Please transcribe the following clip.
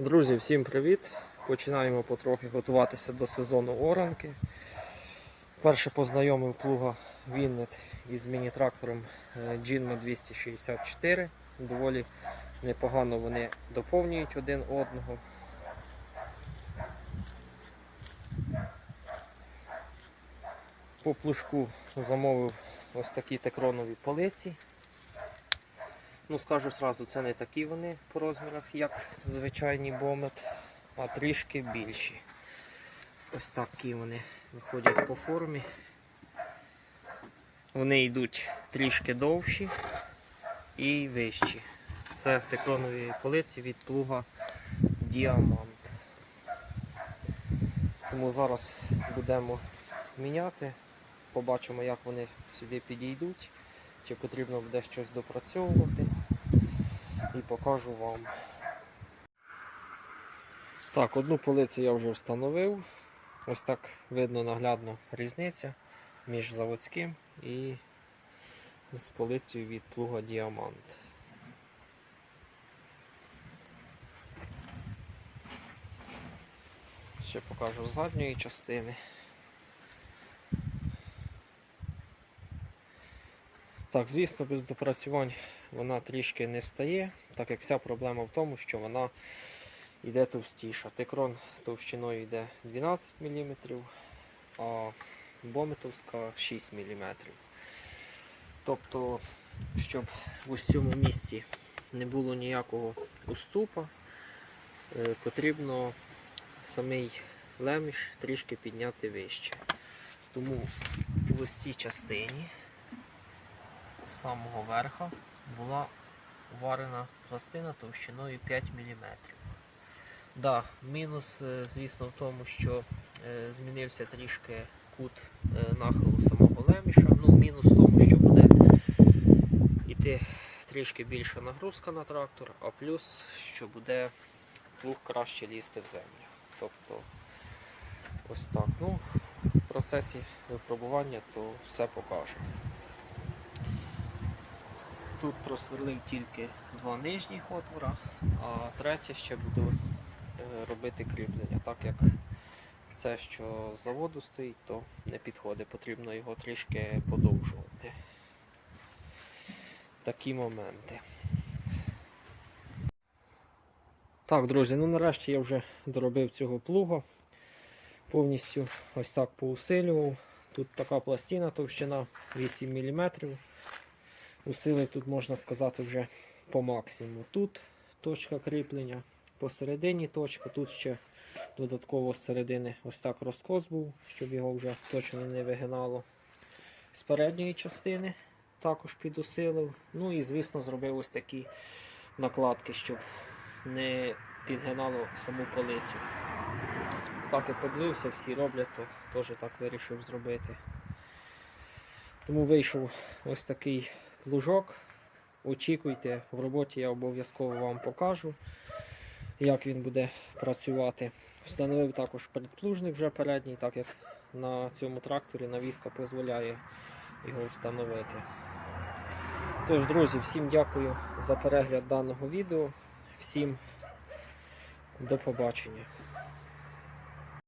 Друзі, всім привіт! Починаємо потрохи готуватися до сезону оранки. Перше познайомив плуга Віннет із міні-трактором е, 264. Доволі непогано вони доповнюють один одного. По плужку замовив ось такі текронові полиці. Ну, скажу зразу, це не такі вони по розмірах, як звичайні бомет, а трішки більші. Ось такі вони виходять по формі. Вони йдуть трішки довші і вищі. Це текронові полиці від плуга Діамант. Тому зараз будемо міняти, побачимо, як вони сюди підійдуть, чи потрібно буде щось допрацьовувати і покажу вам. Так, одну полицю я вже встановив. Ось так видно наглядно різниця між заводським і з полицею від плуга Діамант. Ще покажу задньої частини. Так, звісно, без допрацювань вона трішки не стає, так як вся проблема в тому, що вона йде товстіша. Текрон товщиною йде 12 мм, а бометовська 6 мм. Тобто, щоб в ось цьому місці не було ніякого уступа, е, потрібно самий леміш трішки підняти вище. Тому в ось цій частині самого верха була варена пластина товщиною 5 мм. Да, мінус, е, звісно, в тому, що е, змінився трішки кут е, нахилу самого леміша. Ну, мінус в тому, що буде йти трішки більша нагрузка на трактор, а плюс, що буде плуг краще лізти в землю. Тобто ось так. Ну, в процесі випробування то все покаже. Тут просверлив тільки два нижніх отвора, а третє ще буду е, робити кріплення, так як це, що з заводу стоїть, то не підходить, потрібно його трішки подовжувати. Такі моменти. Так, друзі, ну нарешті я вже доробив цього плуга. Повністю ось так поусилював. Тут така пластина товщина 8 мм. Усили тут можна сказати вже по максимуму. Тут точка кріплення, посередині точка, тут ще додатково з середини ось так розкос був, щоб його вже точно не вигинало. З передньої частини також підусилив. Ну і звісно зробив ось такі накладки, щоб не підгинало саму полицю. Так і подивився, всі роблять, то теж так вирішив зробити. Тому вийшов ось такий лужок. Очікуйте, в роботі я обов'язково вам покажу, як він буде працювати. Встановив також передплужник вже передній, так як на цьому тракторі навіска дозволяє його встановити. Тож, друзі, всім дякую за перегляд даного відео. Всім до побачення.